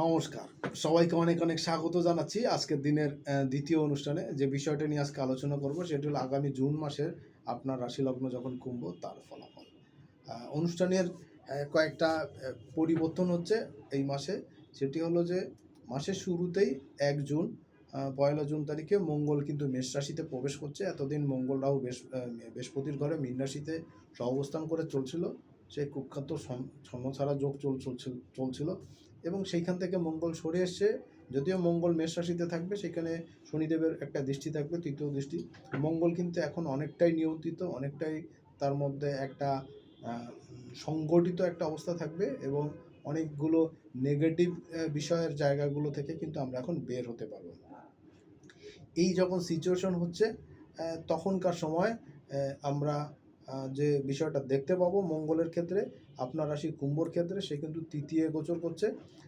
নমস্কার। সবাইকে অনেক অনেক স্বাগত জানাচ্ছি আজকের দিনের দ্বিতীয় অনুষ্ঠানে। যে বিষয়টা নিয়ে আজকে আলোচনা করব সেটি হলো আগামী জুন মাসের আপনার রাশি লগ্ন যখন কুম্ভ, তার ফলাফল। অনুষ্ঠানের কয়েকটা পরিবর্তন হচ্ছে এই মাসে। সেটি হলো যে মাসের শুরুতেই এক জুন পয়লা জুন তারিখে মঙ্গল কিন্তু মেষ রাশিতে প্রবেশ করছে। এতদিন মঙ্গল রাহু বৃহস্পতির ঘরে মীন রাশিতে সহাবস্থান করে চলছিল। সেই কুখ্যাত ছন্নছাড়া যোগ চল চলছিল। এবং সেইখান থেকে মঙ্গল সরে এসছে। যদিও মঙ্গল মেষ রাশিতে থাকবে, সেখানে শনিদেবের একটা দৃষ্টি থাকবে, তৃতীয় দৃষ্টি। মঙ্গল কিন্তু এখন অনেকটাই নিয়ন্ত্রিত, অনেকটাই তার মধ্যে একটা সংগঠিত একটা অবস্থা থাকবে এবং অনেকগুলো নেগেটিভ বিষয়ের জায়গাগুলো থেকে কিন্তু আমরা এখন বের হতে পারব। এই যখন সিচুয়েশন হচ্ছে তখনকার সময় আমরা যে বিষয়টা দেখতে পাবো মঙ্গলের ক্ষেত্রে আপনার রাশি কুম্ভর ক্ষেত্রে সে কিন্তু তৃতীয় গোচর করছে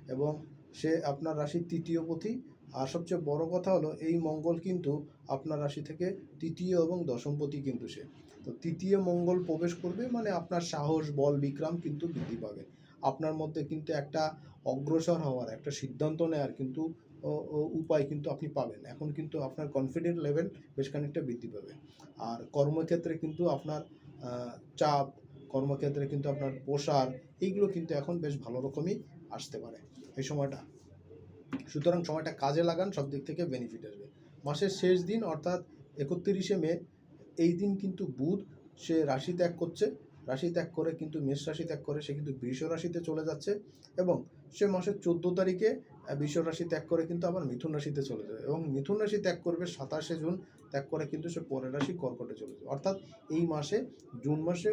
এবং সে আপনার রাশির তৃতীয় পথি। আর সবচেয়ে বড় কথা হলো, এই মঙ্গল কিন্তু আপনার রাশি থেকে তৃতীয় এবং দশমপতি কিন্তু সে। তো তৃতীয় মঙ্গল প্রবেশ করবে মানে আপনার সাহস, বল, বিক্রম কিন্তু বৃদ্ধি পাবে। আপনার মধ্যে কিন্তু একটা অগ্রসর হওয়ার, একটা সিদ্ধান্ত নেওয়ার কিন্তু উপায় কিন্তু আপনি পাবেন। এখন কিন্তু আপনার কনফিডেন্ট লেভেল বেশ খানিকটা বৃদ্ধি পাবে। আর কর্মক্ষেত্রে কিন্তু আপনার চাপ কর্মক্ষেত্রে কিন্তু আপনার প্রসার এইগুলো কিন্তু এখন বেশ ভালো রকমই আসতে পারে। এই সময়টা। সুতরাং সময়টা কাজে লাগান, সব দিক থেকে বেনিফিট আসবে। মাসের শেষ দিন, অর্থাৎ একত্রিশে মে, এই দিন কিন্তু বুধ, সে রাশি ত্যাগ করছে। রাশি ত্যাগ করে কিন্তু মেষ রাশি ত্যাগ করে, সে কিন্তু বৃষ রাশিতে চলে যাচ্ছে এবং সে মাসের চোদ্দ তারিখে বৃষ রাশি ত্যাগ করে কিন্তু আবার মিথুন রাশিতে চলে যাবে এবং মিথুন রাশি ত্যাগ করবে সাতাশে জুন, ত্যাগ করে কিন্তু সে পরের রাশি কর্কটে চলে যাবে অর্থাৎ এই মাসে, জুন মাসে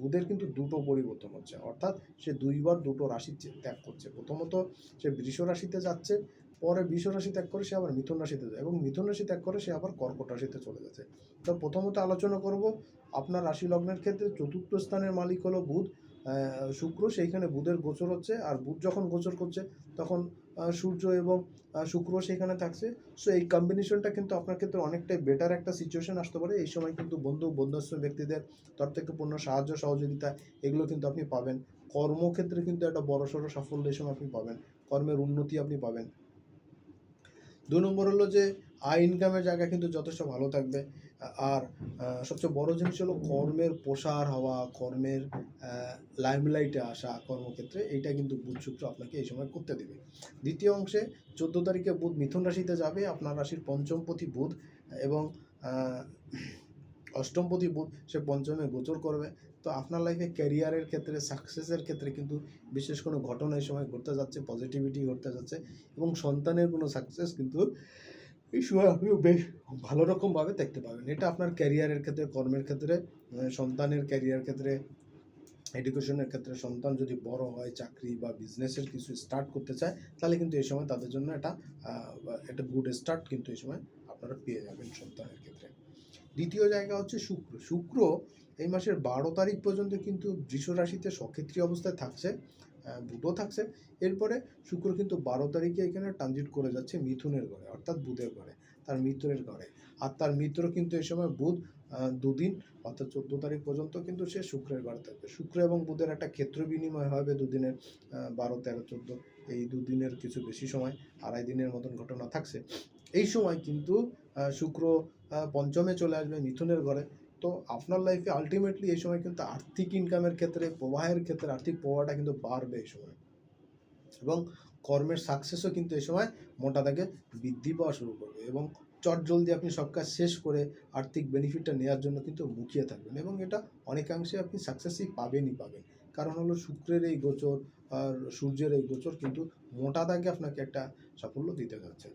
বুধের কিন্তু দুটো পরিবর্তন হচ্ছে। অর্থাৎ সে দুইবার দুটো রাশি ত্যাগ করছে। প্রথমত সে বৃষ রাশিতে যাচ্ছে, পরে বৃষ রাশি ত্যাগ করে সে আবার মিথুন রাশিতে যায় এবং মিথুন রাশি ত্যাগ করে সে আবার কর্কট রাশিতে চলে যাচ্ছে। তো প্রথমত আলোচনা করব আপনার রাশি লগ্নের ক্ষেত্রে চতুর্থ স্থানের মালিক হলো বুধ। শুক্র সেইখানে বুধের গোচর হচ্ছে। আর বুধ যখন গোচর করছে, তখন সূর্য এবং শুক্র সেখানে থাকছে। সো এই কম্বিনেশনটা কিন্তু আপনার ক্ষেত্রে অনেকটাই বেটার একটা সিচুয়েশন আসতে পারে। এই সময় কিন্তু বন্ধু বন্ধুস্থ ব্যক্তিদের তরফ থেকে পূর্ণ সাহায্য, সহযোগিতা, এগুলো কিন্তু আপনি পাবেন। কর্মক্ষেত্রে কিন্তু একটা বড়সড় সাফল্য এই সময় আপনি পাবেন। কর্মের উন্নতি আপনি পাবেন। দু নম্বর হলো যে, আয় ইনকামের জায়গা কিন্তু যথেষ্ট ভালো থাকবে। আর সবচেয়ে বড় জিনিস হলো কর্মের প্রসার হওয়া, কর্মের লাইমলাইটে আসা কর্মক্ষেত্রে এইটা কিন্তু বুধ শুক্র আপনাকে এই সময় করতে দেবে। দ্বিতীয় অংশে চোদ্দ তারিখে বুধ মিথুন রাশিতে যাবে, আপনার রাশির পঞ্চমপতি বুধ এবং অষ্টমপতি বুধ সে পঞ্চমে গোচর করবে। তো আপনার লাইফে ক্যারিয়ারের ক্ষেত্রে সাকসেসের ক্ষেত্রে কিন্তু বিশেষ কোনো ঘটনা এই সময় ঘটতে যাচ্ছে পজিটিভিটি ঘটতে যাচ্ছে এবং সন্তানের কোনো সাকসেস কিন্তু এই সময় আপনিও বেশ ভালো রকমভাবে দেখতে পাবেন। এটা আপনার ক্যারিয়ারের ক্ষেত্রে, কর্মের ক্ষেত্রে সন্তানের ক্যারিয়ার ক্ষেত্রে এডুকেশনের ক্ষেত্রে সন্তান যদি বড় হয়, চাকরি বা বিজনেসের কিছু স্টার্ট করতে চায়, তাহলে কিন্তু এই সময় তাদের জন্য এটা একটা গুড স্টার্ট কিন্তু এই সময় আপনারা পেয়ে যাবেন সন্তানের ক্ষেত্রে। দ্বিতীয় জায়গা হচ্ছে শুক্র। শুক্র এই মাসের বারো তারিখ পর্যন্ত কিন্তু বৃষ রাশিতে সক্ষেত্রী অবস্থায় থাকছে। বুধও থাকছে। এরপরে শুক্র কিন্তু বারো তারিখে এখানে ট্রানজিট করে যাচ্ছে মিথুনের ঘরে, অর্থাৎ বুধের ঘরে, তার মিত্রের ঘরে। আর তার মিত্র কিন্তু এই সময় বুধ দুদিন, অর্থাৎ চোদ্দ তারিখ পর্যন্ত কিন্তু সে শুক্রের ঘরে থাকবে। শুক্র এবং বুধের একটা ক্ষেত্র বিনিময় হবে দুদিনের বারো, তেরো, চোদ্দ, এই দুদিনের কিছু বেশি সময়, আড়াই দিনের মতন ঘটনা থাকছে। এই সময় কিন্তু শুক্র পঞ্চমে চলে আসবে মিথুনের ঘরে। তো আপনার লাইফে আলটিমেটলি এই সময় কিন্তু আর্থিক ইনকামের ক্ষেত্রে, প্রবাহের ক্ষেত্রে আর্থিক প্রবাহটা কিন্তু বাড়বে এই সময়। এবং কর্মের সাকসেসও কিন্তু এই সময় মোটা দাগে বৃদ্ধি পাওয়া শুরু করবে। এবং চট জলদি আপনি সব কাজ শেষ করে আর্থিক বেনিফিটটা নেওয়ার জন্য কিন্তু মুখিয়ে থাকবেন। এবং এটা অনেকাংশে আপনি সাকসেসই পাবেনই পাবেন। কারণ হলো শুক্রের এই গোচর আর সূর্যের এই গোচর কিন্তু মোটা দাগে আপনাকে একটা সাফল্য দিতে যাচ্ছে।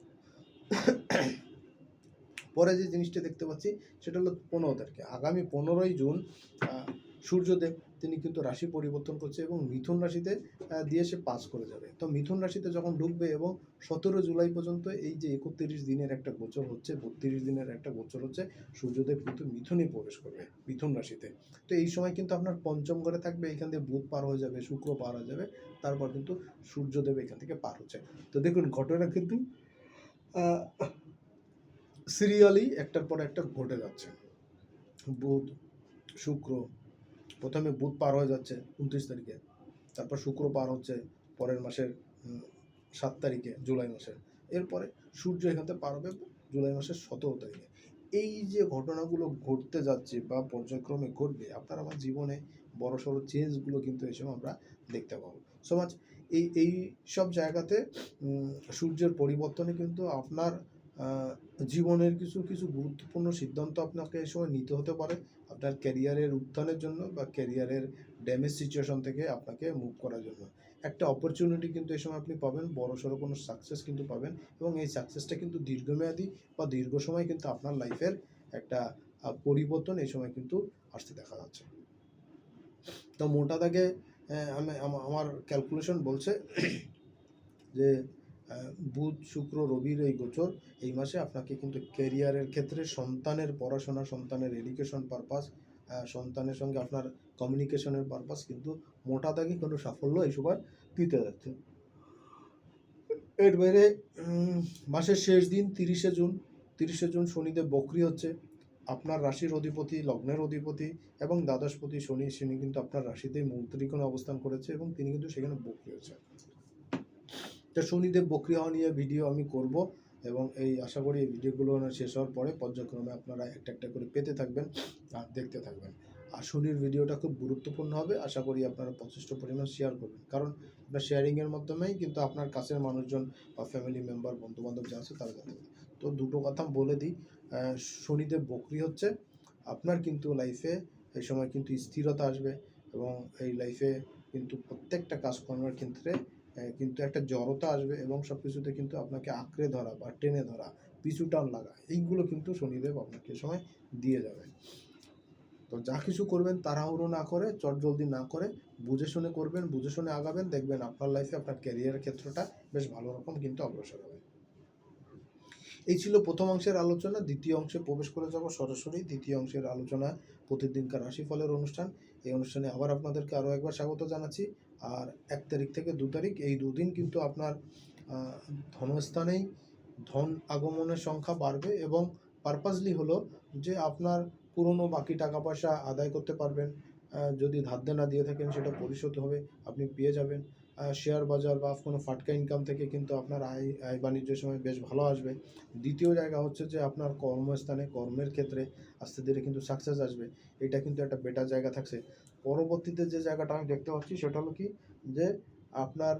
পরে যে জিনিসটা দেখতে পাচ্ছি, সেটা হলো পনেরো তারিখে। আগামী পনেরোই জুন সূর্যদেব তিনি কিন্তু রাশি পরিবর্তন করছে এবং মিথুন রাশিতে দিয়ে সে পাস করে যাবে। তো মিথুন রাশিতে যখন ঢুকবে এবং সতেরো জুলাই পর্যন্ত এই যে একত্রিশ দিনের একটা গোচর হচ্ছে, বত্রিশ দিনের একটা গোচর হচ্ছে, সূর্যদেব কিন্তু মিথুনে প্রবেশ করবে, মিথুন রাশিতে। তো এই সময় কিন্তু আপনার পঞ্চম ঘরে থাকবে, এখান থেকে বুধ পার হয়ে যাবে, শুক্র পার হয়ে যাবে, তারপর কিন্তু সূর্যদেব এখান থেকে পার হচ্ছে। তো দেখুন, ঘটনা কিন্তু সিরিয়ালি একটার পর একটা ঘটে যাচ্ছে। বুধ, শুক্র, প্রথমে বুধ পার হয়ে যাচ্ছে উনত্রিশ তারিখে, তারপর শুক্র পার হচ্ছে পরের মাসের সাত তারিখে, জুলাই মাসের। এরপরে সূর্য এখান থেকে পার হবে জুলাই মাসের সতেরো তারিখে। এই যে ঘটনাগুলো ঘটতে যাচ্ছে বা পর্যায়ক্রমে ঘটবে, আপনার আমার জীবনে বড় সড়ো চেঞ্জগুলো কিন্তু সময় আমরা দেখতে পাবো। সমাজ এই এই সব জায়গাতে সূর্যের পরিবর্তনে কিন্তু আপনার জীবনের কিছু কিছু গুরুত্বপূর্ণ সিদ্ধান্ত আপনাকে এই সময় নিতে হতে পারে আপনার ক্যারিয়ারের উত্থানের জন্য বা ক্যারিয়ারের ড্যামেজ সিচুয়েশন থেকে আপনাকে মুভ করার জন্য। একটা অপরচুনিটি কিন্তু এই সময় আপনি পাবেন, বড় সড়ো কোনো সাকসেস কিন্তু পাবেন এবং এই সাকসেসটা কিন্তু দীর্ঘমেয়াদী বা দীর্ঘ সময় কিন্তু আপনার লাইফের একটা পরিবর্তন এই সময় কিন্তু আসতে দেখা যাচ্ছে। তো মোটা দাগে আমি, আমা- আমার ক্যালকুলেশন বলছে যে বুধ, শুক্র, রবির এই গোচর, এই মাসে আপনাকে কিন্তু ক্যারিয়ারের ক্ষেত্রে সন্তানের পড়াশোনা, সন্তানের এডুকেশন পারপাস সন্তানের সঙ্গে আপনার কমিউনিকেশনের পারপাস কিন্তু মোটা দাগে কোনো সাফল্য এই সময় দিতে যাচ্ছে। এর বাইরে মাসের শেষ দিন তিরিশে জুন তিরিশে জুন শনিদেব বকরি হচ্ছে। আপনার রাশির অধিপতি, লগ্নের অধিপতি এবং দ্বাদশপতি শনি শনি কিন্তু আপনার রাশিতেই মন্ত্রিকোণে অবস্থান করেছে এবং তিনি কিন্তু সেখানে বকরি হচ্ছে তো শনিদেব বক্রি হওয়া নিয়ে ভিডিও আমি করব এবং এই আশা করি এই ভিডিওগুলো শেষ হওয়ার পরে পর্যায়ক্রমে আপনারা একটা একটা করে পেতে থাকবেন আর দেখতে থাকবেন। আর শনির ভিডিওটা খুব গুরুত্বপূর্ণ হবে, আশা করি আপনারা যথেষ্ট পরিমাণ শেয়ার করবেন। কারণ আপনার শেয়ারিংয়ের মাধ্যমেই কিন্তু আপনার কাছের মানুষজন বা ফ্যামিলি মেম্বার বন্ধু বান্ধব যা আছে তারা জানতে তো দুটো কথা বলে দিই শনিদেব বকরি হচ্ছে, আপনার কিন্তু লাইফে এই সময় কিন্তু স্থিরতা আসবে এবং এই লাইফে কিন্তু প্রত্যেকটা কাজকর্মের ক্ষেত্রে কিন্তু একটা জড়তা আসবে এবং সব কিছুতে কিন্তু আপনাকে আঁকড়ে ধরা বা টেনে ধরা, পিছু টান লাগা, এইগুলো কিন্তু শনিদেব আপনাকে সময় দিয়ে যাবে তো যা কিছু করবেন তাড়াহুড়ো না করে চটজলদি না করে, বুঝে শুনে করবেন, বুঝে শুনে আগাবেন, দেখবেন আপনার লাইফে আপনার ক্যারিয়ারের ক্ষেত্রটা বেশ ভালো রকম কিন্তু অগ্রসর হবে। এই ছিল প্রথম অংশের আলোচনা, দ্বিতীয় অংশে প্রবেশ করে যাব সরাসরি দ্বিতীয় অংশের আলোচনা প্রতিদিনকার রাশিফলের অনুষ্ঠান। এই অনুষ্ঠানে আবার আপনাদেরকে আরও একবার স্বাগত জানাচ্ছি। আর এক তারিখ থেকে দু তারিখ, এই দুদিন কিন্তু আপনার ধনস্থানেই ধন আগমনের সংখ্যা বাড়বে এবং পারপাসলি হলো যে আপনার পুরনো বাকি টাকা পয়সা আদায় করতে পারবেন। যদি ধার দেনা দিয়ে থাকেন, সেটা পরিশোধ হবে, আপনি পেয়ে যাবেন। শেয়ার বাজার বা কোনো ফাটকা ইনকাম থেকে কিন্তু আপনার আয় আয় বাণিজ্যের সময় বেশ ভালো আসবে। দ্বিতীয় জায়গা হচ্ছে যে আপনার কর্মস্থানে কর্মের ক্ষেত্রে আস্তে ধীরে কিন্তু সাকসেস আসবে। এটা কিন্তু একটা বেটার জায়গা থাকছে। পরবর্তীতে যে জায়গাটা আমি দেখতে পাচ্ছি সেটা হলো কি? যে আপনার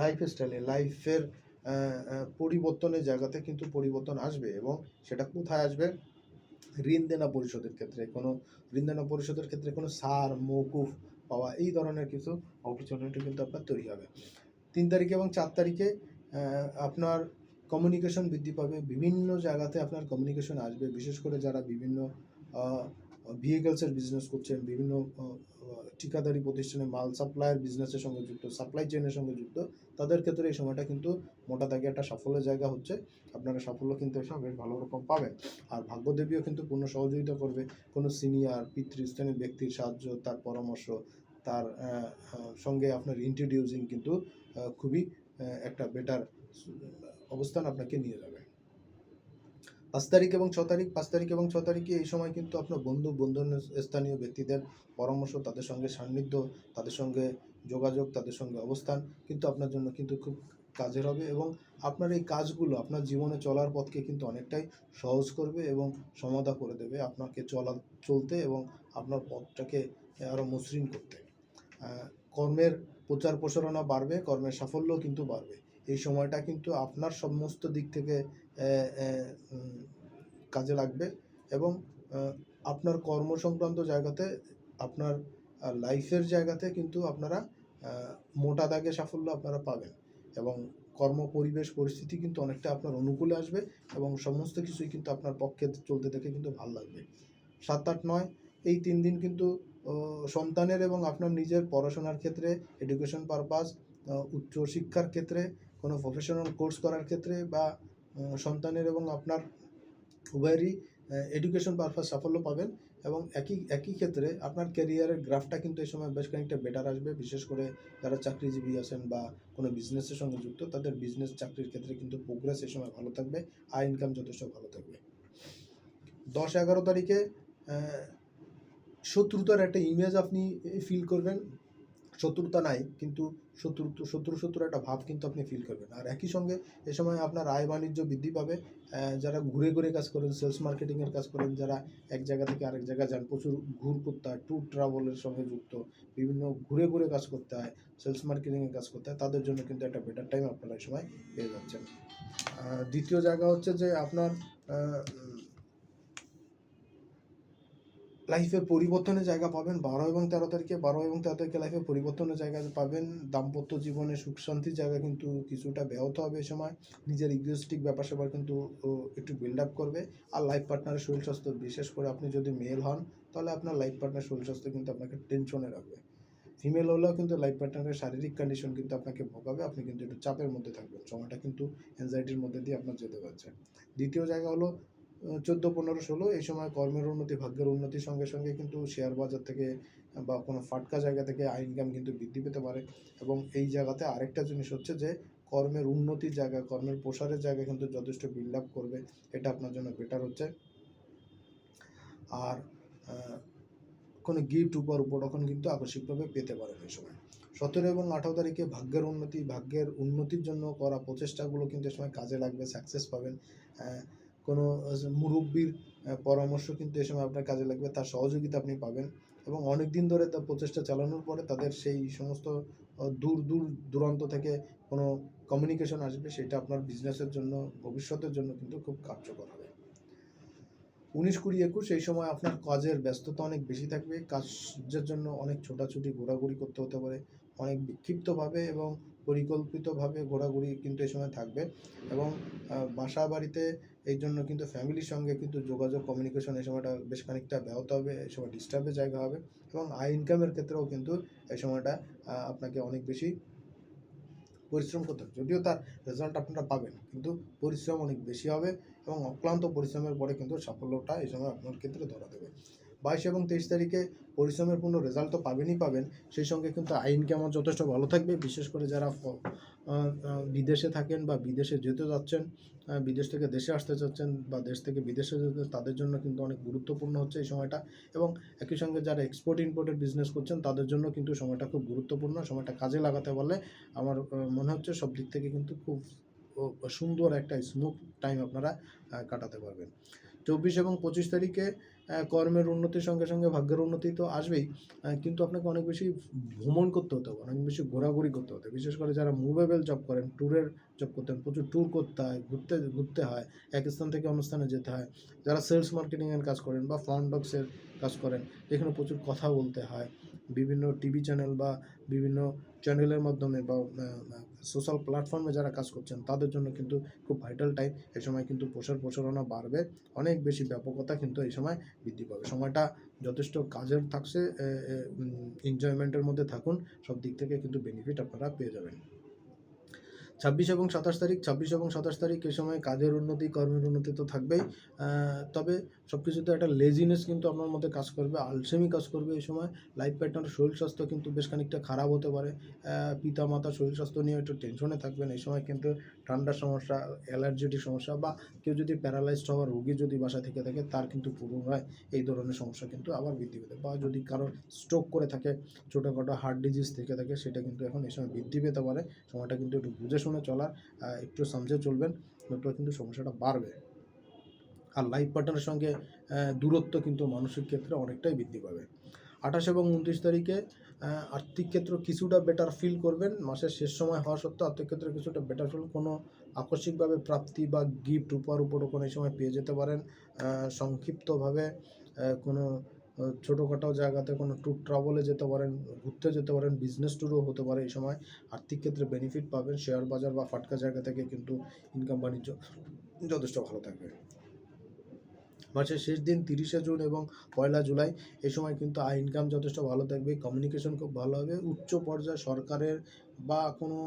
লাইফ স্টাইলে লাইফের পরিবর্তনের জায়গাতে কিন্তু পরিবর্তন আসবে এবং সেটা কোথায় আসবে? ঋণ দেনা পরিশোধের ক্ষেত্রে, কোনো ঋণ দেনা পরিশোধের ক্ষেত্রে কোনো সার, মৌকুফ পাওয়া, এই ধরনের কিছু অপরচুনিটি কিন্তু আপনার তৈরি হবে। তিন তারিখে এবং চার তারিখে আপনার কমিউনিকেশন বৃদ্ধি পাবে, বিভিন্ন জায়গাতে আপনার কমিউনিকেশন আসবে, বিশেষ করে যারা বিভিন্ন ভেহিকেলসের বিজনেস করছেন, বিভিন্ন ঠিকাদারি প্রতিষ্ঠানে মাল সাপ্লাইয়ের বিজনেসের সঙ্গে যুক্ত সাপ্লাই চেনের সঙ্গে যুক্ত, তাদের ক্ষেত্রে এই সময়টা কিন্তু মোটা দাগে একটা সাফল্যের জায়গা হচ্ছে। আপনারা সাফল্য কিন্তু এসব বেশ ভালো রকম পাবেন। আর ভাগ্যদেবীও কিন্তু পূর্ণ সহযোগিতা করবে। কোনো সিনিয়র পিতৃস্থানীয় ব্যক্তির সাহায্য, তার পরামর্শ, তার সঙ্গে আপনার ইন্ট্রোডিউসিং কিন্তু খুবই একটা বেটার অবস্থান আপনাকে নিয়ে যাবে। পাঁচ তারিখ এবং ছ তারিখ, পাঁচ তারিখ এবং ছ তারিখে এই সময় কিন্তু আপনার বন্ধু বন্ধু স্থানীয় ব্যক্তিদের পরামর্শ, তাদের সঙ্গে সান্নিধ্য, তাদের সঙ্গে যোগাযোগ, তাদের সঙ্গে অবস্থান কিন্তু আপনার জন্য কিন্তু খুব কাজের হবে এবং আপনার এই কাজগুলো আপনার জীবনে চলার পথকে কিন্তু অনেকটাই সহজ করবে এবং সমাধা করে দেবে আপনাকে চলা, চলতে এবং আপনার পথটাকে আরও মসৃণ করতে। কর্মের প্রচার প্রসারণা বাড়বে, কর্মের সাফল্য কিন্তু বাড়বে। এই সময়টা কিন্তু আপনার সমস্ত দিক থেকে কাজে লাগবে এবং আপনার কর্ম সংক্রান্ত জায়গাতে, আপনার লাইফের জায়গাতে কিন্তু আপনারা মোটা দাগে সাফল্য আপনারা পাবেন এবং কর্ম, পরিবেশ, পরিস্থিতি কিন্তু অনেকটা আপনার অনুকূলে আসবে এবং সমস্ত কিছুই কিন্তু আপনার পক্ষে চলতে দেখে কিন্তু ভালো লাগবে। সাত আট নয়, এই তিন দিন কিন্তু সন্তানের এবং আপনার নিজের পড়াশোনার ক্ষেত্রে এডুকেশন পারপাস উচ্চ শিক্ষার ক্ষেত্রে, কোনো প্রফেশনাল কোর্স করার ক্ষেত্রে বা সন্তানের এবং আপনার উভয়েরই এডুকেশন পারপাস সাফল্য পাবেন এবং একই একই ক্ষেত্রে আপনার ক্যারিয়ারের গ্রাফটা কিন্তু এই সময় বেশ খানিকটা বেটার আসবে। বিশেষ করে যারা চাকরিজীবী আছেন বা কোনো বিজনেসের সঙ্গে যুক্ত, তাদের বিজনেস চাকরির ক্ষেত্রে কিন্তু প্রোগ্রেস এই সময় ভালো থাকবে, আয় ইনকাম যথেষ্ট ভালো থাকবে। দশ, এগারো তারিখে শত্রুতার একটা ইমেজ আপনি ফিল করবেন। শত্রুতা নাই, কিন্তু শত্রু শত্রু একটা ভাব কিন্তু আপনি ফিল করবেন। আর একই সঙ্গে এ সময় আপনার আয় বাণিজ্য বৃদ্ধি পাবে যারা ঘুরে ঘুরে কাজ করেন সেলস মার্কেটিংয়ের কাজ করেন, যারা এক জায়গা থেকে আরেক জায়গায় যান, প্রচুর ঘুর করতে হয় ট্যুর ট্রাভেলের সঙ্গে যুক্ত, বিভিন্ন ঘুরে ঘুরে কাজ করতে হয় সেলস মার্কেটিংয়ের কাজ করতে হয়, তাদের জন্য কিন্তু একটা বেটার টাইম আপনারা এই সময় পেয়ে যাচ্ছেন। দ্বিতীয় জায়গা হচ্ছে যে আপনার লাইফে পরিবর্তনের জায়গা পাবেন বারো এবং তেরো তারিখে। বারো এবং তেরো তারিখে লাইফে পরিবর্তনের জায়গা পাবেন। দাম্পত্য জীবনে সুখ শান্তির জায়গা কিন্তু কিছুটা ব্যাহত হবে এ সময়। নিজের ইগোস্টিক ব্যাপার স্যাপার কিন্তু একটু বিল্ড আপ করবে। আর লাইফ পার্টনারের শরীর স্বাস্থ্য, বিশেষ করে আপনি যদি মেল হন, তাহলে আপনার লাইফ পার্টনার শরীর স্বাস্থ্য কিন্তু আপনাকে টেনশনে রাখবে। ফিমেল হলেও কিন্তু লাইফ পার্টনারের শারীরিক কন্ডিশন কিন্তু আপনাকে ভোগাবে। আপনি কিন্তু একটু চাপের মধ্যে থাকবেন। সময়টা কিন্তু অ্যাংজাইটির মধ্যে দিয়ে আপনার যেতে পারছে দ্বিতীয় জায়গা হলো চোদ্দ, পনেরো, ষোলো, এই সময় কর্মের উন্নতি, ভাগ্যের উন্নতির সঙ্গে সঙ্গে কিন্তু শেয়ার বাজার থেকে বা কোনো ফাটকা জায়গা থেকে আয় ইনকাম কিন্তু বৃদ্ধি পেতে পারে। এবং এই জায়গাতে আরেকটা জিনিস হচ্ছে যে, কর্মের উন্নতির জায়গা, কর্মের প্রসারের জায়গা কিন্তু যথেষ্ট বিল্ড আপ করবে। এটা আপনার জন্য বেটার হচ্ছে। আর কোনো গিফট উপর উপরক্ষণ কিন্তু আকস্মিকভাবে পেতে পারেন এই সময়। সতেরো এবং আঠারো তারিখে ভাগ্যের উন্নতি, ভাগ্যের উন্নতির জন্য করা প্রচেষ্টাগুলো কিন্তু এই সময় কাজে লাগবে সাকসেস পাবেন। কোনো মুরব্বীর পরামর্শ কিন্তু এই সময় আপনার কাজে লাগবে, তার সহযোগিতা আপনি পাবেন। এবং অনেক দিন ধরে তার প্রচেষ্টা চালানোর পরে তাদের সেই সমস্ত দূর দূর দূরান্ত থেকে কোনো কমিউনিকেশন আসবে, সেটা আপনার বিজনেসের জন্য, ভবিষ্যতের জন্য কিন্তু খুব কার্যকর হবে। উনিশ কুড়ি একুশ, এই সময় আপনার কাজের ব্যস্ততা অনেক বেশি থাকবে, কাজের জন্য অনেক ছোটাছুটি, ঘোরাঘুরি করতে হতে পারে, অনেক বিক্ষিপ্তভাবে এবং পরিকল্পিতভাবে ঘোরাঘুরি কিন্তু এই সময় থাকবে। এবং বাসা বাড়িতে এই জন্য কিন্তু ফ্যামিলির সঙ্গে কিন্তু যোগাযোগ কমিউনিকেশন এই সময়টা বেশ খানিকটা ব্যাহত হবে, এই সময় ডিস্টার্বের জায়গা হবে এবং আয় ইনকামের ক্ষেত্রেও কিন্তু এই সময়টা আপনাকে অনেক বেশি পরিশ্রম করতে হবে। যদিও তার রেজাল্ট আপনারা পাবেন, কিন্তু পরিশ্রম অনেক বেশি হবে এবং অক্লান্ত পরিশ্রমের পরে কিন্তু সাফল্যটা এই সময় আপনার ক্ষেত্রে ধরা দেবে। বাইশ এবং তেইশ তারিখে পরিশ্রমের পূর্ণ রেজাল্ট তো পাবেনই পাবেন। সেই সঙ্গে কিন্তু আইনকে আমার যথেষ্ট ভালো থাকবে। বিশেষ করে যারা বিদেশে থাকেন বা বিদেশে যেতে যাচ্ছেন বিদেশ থেকে দেশে আসতে চাচ্ছেন বা দেশ থেকে বিদেশে যেতে তাদের জন্য কিন্তু অনেক গুরুত্বপূর্ণ হচ্ছে এই সময়টা। এবং একই সঙ্গে যারা এক্সপোর্ট ইম্পোর্টের বিজনেস করছেন, তাদের জন্য কিন্তু সময়টা খুব গুরুত্বপূর্ণ। সময়টা কাজে লাগাতে পারলে আমার মনে হচ্ছে সব দিক থেকে কিন্তু খুব সুন্দর একটা স্মুথ টাইম আপনারা কাটাতে পারবেন। চব্বিশ এবং পঁচিশ তারিখে কর্মের উন্নতির সঙ্গে সঙ্গে ভাগ্যের উন্নতি তো আসবেই কিন্তু আপনাকে অনেক বেশি ভ্রমণ করতে হতে হবে, অনেক বেশি ঘোরাঘুরি করতে হতে বিশেষ করে যারা মুভেবল জব করেন, ট্যুরের জব করতেন প্রচুর ট্যুর করতে হয়, ঘুরতে ঘুরতে হয়, এক স্থান থেকে অন্য স্থানে যেতে হয়। যারা সেলস মার্কেটিংয়ের কাজ করেন বা ফ্রন্ট ডক্সের কাজ করেন যেখানে প্রচুর কথা বলতে হয়। বিভিন্ন টিভি চ্যানেল বা বিভিন্ন চ্যানেলের মাধ্যমে বা সোশ্যাল প্ল্যাটফর্মে যারা কাজ করছেন, তাদের জন্য কিন্তু খুব ভাইটাল টাইম এই সময় কিন্তু প্রসার প্রসারণা বাড়বে। অনেক বেশি ব্যাপকতা কিন্তু এই সময় বৃদ্ধি পাবে। সময়টা যথেষ্ট কাজের থাকছে এনজয়মেন্টের মধ্যে থাকুন। সব দিক থেকে কিন্তু বেনিফিট আপনারা পেয়ে যাবেন। ছাব্বিশ এবং সাতাশ তারিখ, ছাব্বিশ এবং সাতাশ তারিখ এ সময় কাজের উন্নতি, কর্মের উন্নতি তো থাকবেই। তবে সব কিছুতে একটা লেজিনেস কিন্তু আপনার মধ্যে কাজ করবে আলসেমি কাজ করবে এই সময়। লাইফ পার্টনার শরীর স্বাস্থ্য কিন্তু বেশ খানিকটা খারাপ হতে পারে। পিতা মাতা শরীর স্বাস্থ্য নিয়ে একটু টেনশনে থাকবেন। এই সময় কিন্তু ঠান্ডার সমস্যা অ্যালার্জেটিক সমস্যা বা কেউ যদি প্যারালাইজড হওয়ার রোগী যদি বাসা থেকে থাকে, তার কিন্তু পুনরায় এই ধরনের সমস্যা কিন্তু আবার বৃদ্ধি পেতে বা যদি কারোর স্ট্রোক করে থাকে, ছোটোখাটো হার্ট ডিজিজ থেকে থাকে, সেটা কিন্তু এখন এই সময় বৃদ্ধি পেতে পারে। সময়টা কিন্তু একটু বুঝে শুনে চলার একটু সামঝে চলবেন, নতুবা কিন্তু সমস্যাটা বাড়বে। আর লাইফ পার্টনারের সঙ্গে দূরত্ব কিন্তু মানসিক ক্ষেত্রে অনেকটাই বৃদ্ধি পাবে। আঠাশ এবং উনত্রিশ তারিখে আর্থিক ক্ষেত্র কিছুটা বেটার ফিল করবেন। মাসের শেষ সময় হওয়া সত্ত্বেও আর্থিক ক্ষেত্রে কিছুটা বেটার ফিল কোনো আকস্মিকভাবে প্রাপ্তি বা গিফট উপহার উপরও কোনো সময় পেয়ে যেতে পারেন। সংক্ষিপ্তভাবে কোনো ছোটোখাটো জায়গাতে কোনো ট্যুর ট্রাভেলে যেতে পারেন, ঘুরতে যেতে পারেন বিজনেস ট্যুরও হতে পারে এই সময়। আর্থিক ক্ষেত্রে বেনিফিট পাবেন। শেয়ার বাজার বা ফাটকা জায়গা থেকে কিন্তু ইনকাম বাণিজ্য যথেষ্ট ভালো থাকবে। মাসের শেষ দিন, তিরিশে জুন এবং পয়লা জুলাই। এ সময় কিন্তু আয় ইনকাম যথেষ্ট ভালো থাকবে। কমিউনিকেশন খুব ভালো হবে। উচ্চ পর্যায়ে সরকারের বা কোনো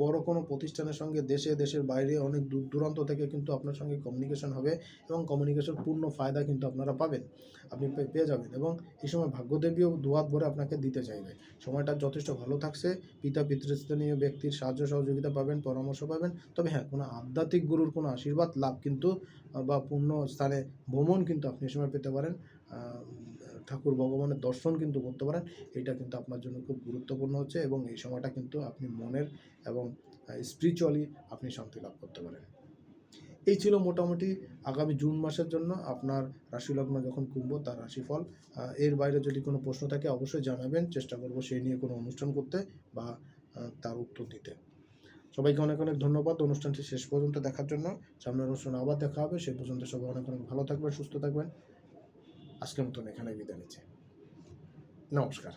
বড় কোনো প্রতিষ্ঠানের সঙ্গে দেশে, দেশের বাইরে অনেক দূর দূরান্ত থেকে কিন্তু আপনার সঙ্গে কমিউনিকেশন হবে এবং কমিউনিকেশন পূর্ণ ফায়দা কিন্তু আপনারা পাবেন। আপনি পেয়ে যাবেন এবং এই সময় ভাগ্যদেবীও দুহাত ভরে আপনাকে দিতে চাইবে। সময়টা যথেষ্ট ভালো থাকছে পিতা পিতৃস্থানীয় ব্যক্তির সাহায্য সহযোগিতা পাবেন, পরামর্শ পাবেন। তবে হ্যাঁ কোনো আধ্যাত্মিক গুরুর কোনো আশীর্বাদ, লাভ কিন্তু বা পূর্ণ স্থানে ভ্রমণ কিন্তু আপনি এই সময় পেতে পারেন। ঠাকুর ভগবানের দর্শন কিন্তু করতে পারেন, এটা কিন্তু আপনার জন্য খুব গুরুত্বপূর্ণ হচ্ছে এবং এই সময়টা কিন্তু আপনি মনের এবং স্পিরিচুয়ালি আপনি শান্তি লাভ করতে পারেন। এই ছিল মোটামুটি আগামী জুন মাসের জন্য আপনার রাশিলগ্ন যখন কুম্ভ, তার রাশিফল। এর বাইরে যদি কোনো প্রশ্ন থাকে অবশ্যই জানাবেন, চেষ্টা করব সেই নিয়ে কোনো অনুষ্ঠান করতে বা তার উত্তর দিতে। সবাইকে অনেক অনেক ধন্যবাদ, অনুষ্ঠানটি শেষ পর্যন্ত দেখার জন্য। সামনের অনুষ্ঠানে আবার দেখা হবে সেই পর্যন্ত সবাই অনেক অনেক ভালো থাকবেন, সুস্থ থাকবেন। আজকের মতন এখানে বিদায় নিচ্ছি। নমস্কার।